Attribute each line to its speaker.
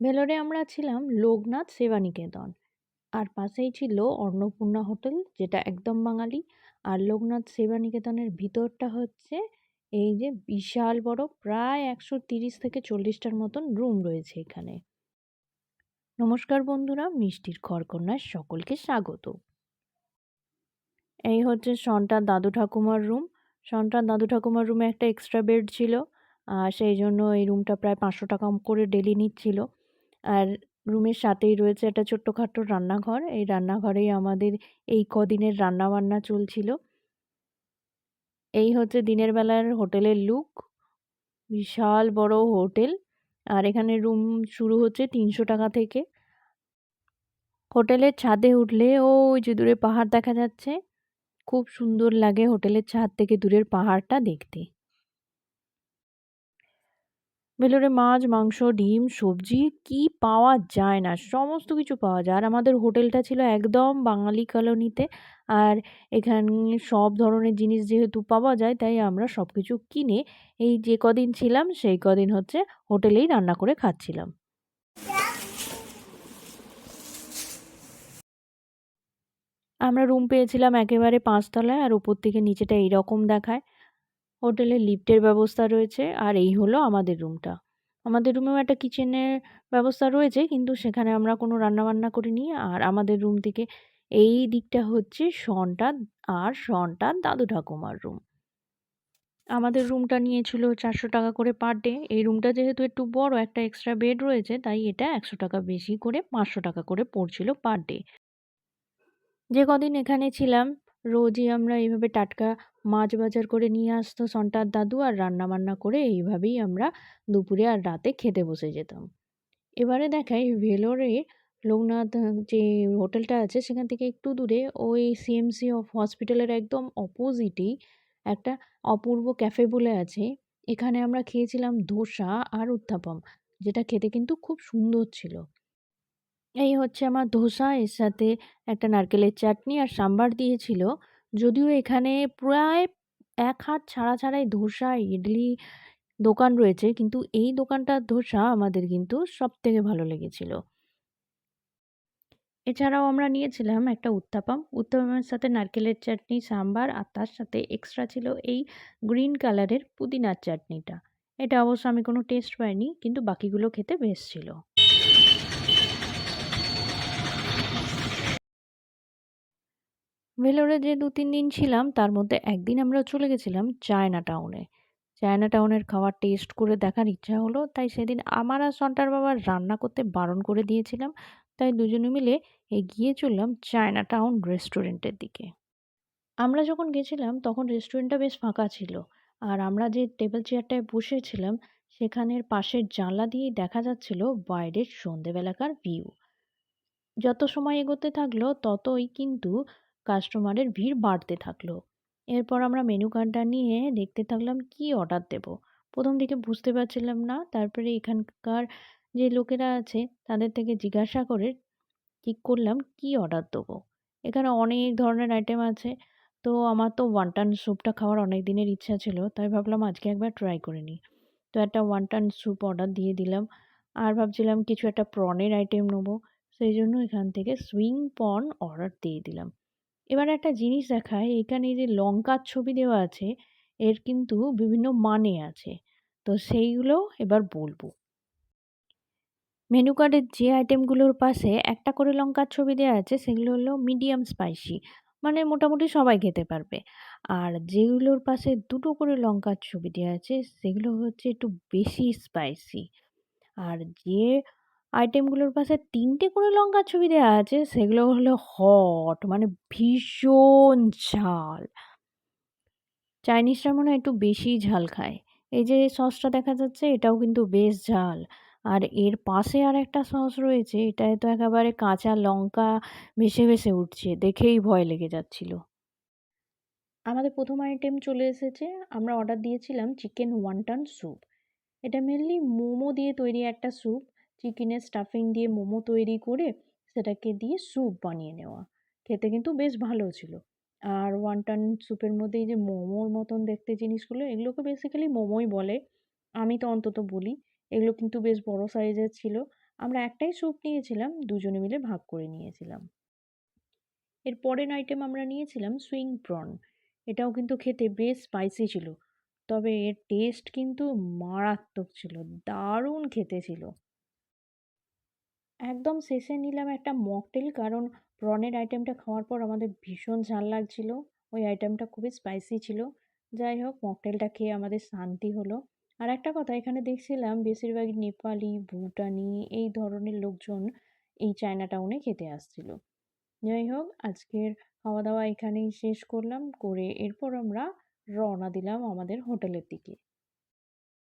Speaker 1: ভেলোরে আমরা ছিলাম লোকনাথ সেবানিকেতন। আর পাশেই ছিল অন্নপূর্ণা হোটেল, যেটা একদম বাঙালি। আর লোকনাথ সেবানিকেতনের ভিতরটা হচ্ছে এই যে বিশাল বড়, প্রায় একশো তিরিশ থেকে চল্লিশটার মতন রুম রয়েছে এখানে। নমস্কার বন্ধুরা, মিষ্টির খড়কন্যায় সকলকে স্বাগত। এই হচ্ছে সন্টার দাদু ঠাকুমার রুম। সন্টার দাদু ঠাকুমার রুমে একটা এক্সট্রা বেড ছিল। আর সেই জন্য এই রুমটা প্রায় পাঁচশো টাকা করে ডেলি নিচ্ছিল। আর রুমের সাথেই রয়েছে একটা ছোট্টখাট্টো রান্নাঘর। এই রান্নাঘরেই আমাদের এই কদিনের রান্নাবান্না চলছিল। এই হচ্ছে দিনের বেলার হোটেলের লুক। বিশাল বড় হোটেল। আর এখানে রুম শুরু হচ্ছে তিনশো টাকা থেকে। হোটেলের ছাদে উঠলে ওই যে দূরে পাহাড় দেখা যাচ্ছে। খুব সুন্দর লাগে হোটেলের ছাদ থেকে দূরের পাহাড়টা দেখতে। ভেলোরে মাছ, মাংস, ডিম, সবজি কি পাওয়া যায় না? সমস্ত কিছু পাওয়া যায়। আর আমাদের হোটেলটা ছিল একদম বাঙালি কলোনিতে। আর এখানে সব ধরনের জিনিস যেহেতু পাওয়া যায়, তাই আমরা সব কিছু কিনে এই যে কদিন ছিলাম, সেই কদিন হচ্ছে হোটেলেই রান্না করে খাচ্ছিলাম। আমরা রুম পেয়েছিলাম একেবারে পাঁচতলায়, আর উপর থেকে নিচেটা এইরকম দেখায়। হোটেলে লিফটের ব্যবস্থা রয়েছে আর এই হলো আমাদের রুমটা। আমাদের রুমেও একটা কিচেনের ব্যবস্থা রয়েছে কিন্তু সেখানে আমরা কোনো রান্নাবান্না করিনি আর আমাদের রুম থেকে এই দিকটা হচ্ছে শনটা আর শনটার দাদু ঠাকুমার রুম। আমাদের রুমটা নিয়েছিল চারশো টাকা করে পার ডে। এই রুমটা যেহেতু একটু বড় একটা এক্সট্রা বেড রয়েছে তাই এটা একশো টাকা বেশি করে পাঁচশো টাকা করে পড়ছিল পার ডে। যে কদিন এখানে ছিলাম রোজই আমরা এইভাবে টাটকা মাছ বাজার করে নিয়ে আসতো সন্টার দাদু আর রান্না বান্না করে এইভাবেই আমরা দুপুরে আর রাতে খেতে বসে যেতাম। এবারে দেখাই ভেলোরে লোকনাথ, যে হোটেলটা আছে সেখান থেকে একটু দূরে ওই সিএমসি অফ হসপিটালের একদম অপোজিটেই একটা অপূর্ব ক্যাফে বলে আছে। এখানে আমরা খেয়েছিলাম ধোসা আর উত্থাপম, যেটা খেতে কিন্তু খুব সুন্দর ছিল। এই হচ্ছে আমার ধোসা, এর সাথে একটা নারকেলের চাটনি আর সাম্বার দিয়েছিল। যদিও এখানে প্রায় এক হাত ছাড়া ছাড়াই ধোসা, ইডলি দোকান রয়েছে, কিন্তু এই দোকানটার ধোসা আমাদের কিন্তু সব থেকে ভালো লেগেছিল। এছাড়াও আমরা নিয়েছিলাম একটা উত্তাপাম। উত্তাপামের সাথে নারকেলের চাটনি, সাম্বার আর তার সাথে এক্সট্রা ছিল এই গ্রিন কালারের পুদিনার চাটনিটা। এটা অবশ্য আমি কোনো টেস্ট পাইনি, কিন্তু বাকিগুলো খেতে বেশ ছিল। ভেলোরে যে দু তিন দিন ছিলাম, তার মধ্যে একদিন আমরা চলে গেছিলাম চায়না টাউনে। চায়না টাউনের খাবার টেস্ট করে দেখার ইচ্ছা হলো, তাই সেদিন আমার আর সন্টার বাবার রান্না করতে বারণ করে দিয়েছিলাম। তাই দুজনে মিলে এগিয়ে চললাম চায়না টাউন রেস্টুরেন্টের দিকে। আমরা যখন গেছিলাম, তখন রেস্টুরেন্টটা বেশ ফাঁকা ছিল। আর আমরা যে টেবিল চেয়ারটায় বসেছিলাম, সেখানের পাশের জানলা দিয়েই দেখা যাচ্ছিল বাইরের সন্ধেবেলাকার ভিউ। যত সময় এগোতে থাকল, ততই কিন্তু কাস্টমারের ভিড় বাড়তে থাকল। এরপর আমরা মেনু কার্ডটা নিয়ে দেখতে থাকলাম, কি অর্ডার দেব? প্রথম দিকে বুঝতে পারছিলাম না, তারপরে এখানকার যে লোকেরা আছে, তাদের থেকে জিজ্ঞাসা করে ঠিক করলাম, কি অর্ডার দেবো? এখানে অনেক ধরনের আইটেম আছে, তো আমার তো ওয়ান্টান স্যুপটা খাওয়ার অনেক দিনের ইচ্ছা ছিল, তাই ভাবলাম আজকে একবার ট্রাই করে নিই। তো একটা ওয়ান্টান স্যুপ অর্ডার দিয়ে দিলাম, আর ভাবছিলাম কিছু একটা প্রনের আইটেম নেব, সেই জন্য এখান থেকে সুইং পর্ন অর্ডার দিয়ে দিলাম। এবার একটা জিনিস দেখায়, এখানে যে লঙ্কার ছবি দেওয়া আছে, এর কিন্তু বিভিন্ন মানে আছে। তো সেইগুলো এবার বলব। মেনু কার্ডের যে আইটেমগুলোর পাশে একটা করে লঙ্কার ছবি দেওয়া আছে, সেগুলো হলো মিডিয়াম স্পাইসি মানে মোটামুটি সবাই খেতে পারবে। আর যেগুলোর পাশে দুটো করে লঙ্কার ছবি দেওয়া আছে, সেগুলো হচ্ছে একটু বেশি স্পাইসি আর যে আইটেমগুলোর পাশে তিনটে করে লঙ্কার ছবি দেওয়া আছে, সেগুলো হলো হট মানে ভীষণ ঝাল। চাইনিজরা মনে হয় একটু বেশি ঝাল খায়। এই যে সসটা দেখা যাচ্ছে, এটাও কিন্তু বেশ ঝাল। আর এর পাশে আর একটা সস রয়েছে, এটায় তো একেবারে কাঁচা লঙ্কা ভেসে ভেসে উঠছে, দেখেই ভয় লেগে যাচ্ছিল। আমাদের প্রথম আইটেম চলে এসেছে, আমরা অর্ডার দিয়েছিলাম চিকেন ওয়ান্টান স্যুপ। এটা মেনলি মোমো দিয়ে তৈরি একটা স্যুপ চিকেনের স্টাফিং দিয়ে মোমো তৈরি করে সেটাকে দিয়ে স্যুপ বানিয়ে নেওয়া। খেতে কিন্তু বেশ ভালো ছিল। আর ওয়ান্টান স্যুপের মধ্যে এই যে মোমোর মতন দেখতে জিনিসগুলো, এগুলোকে বেসিক্যালি মোমোই বলে। আমি তো অন্তত বলি, এগুলো কিন্তু বেশ বড় সাইজের ছিল। আমরা একটাই স্যুপ নিয়েছিলাম, দুজনে মিলে ভাগ করে নিয়েছিলাম। এর পরের আইটেম আমরা নিয়েছিলাম সুইং প্রন এটাও কিন্তু খেতে বেশ স্পাইসি ছিল। তবে এর টেস্ট কিন্তু মারাত্মক ছিল, দারুণ খেতে ছিল। একদম শেষে নিলাম একটা মকটেল, কারণ প্রনের আইটেমটা খাওয়ার পর আমাদের ভীষণ ঝাল লাগছিল। ওই আইটেমটা খুবই স্পাইসি ছিল। যাই হোক, মকটেলটা খেয়ে আমাদের শান্তি হলো। আর একটা কথা, এখানে দেখছিলাম বেশিরভাগই নেপালি, ভুটানি এই ধরনের লোকজন এই চায়না টাউনে খেতে আসছিল। যাই হোক, আজকের খাওয়া দাওয়া এখানেই শেষ করলাম। করে এরপর আমরা রওনা দিলাম আমাদের হোটেলের দিকে।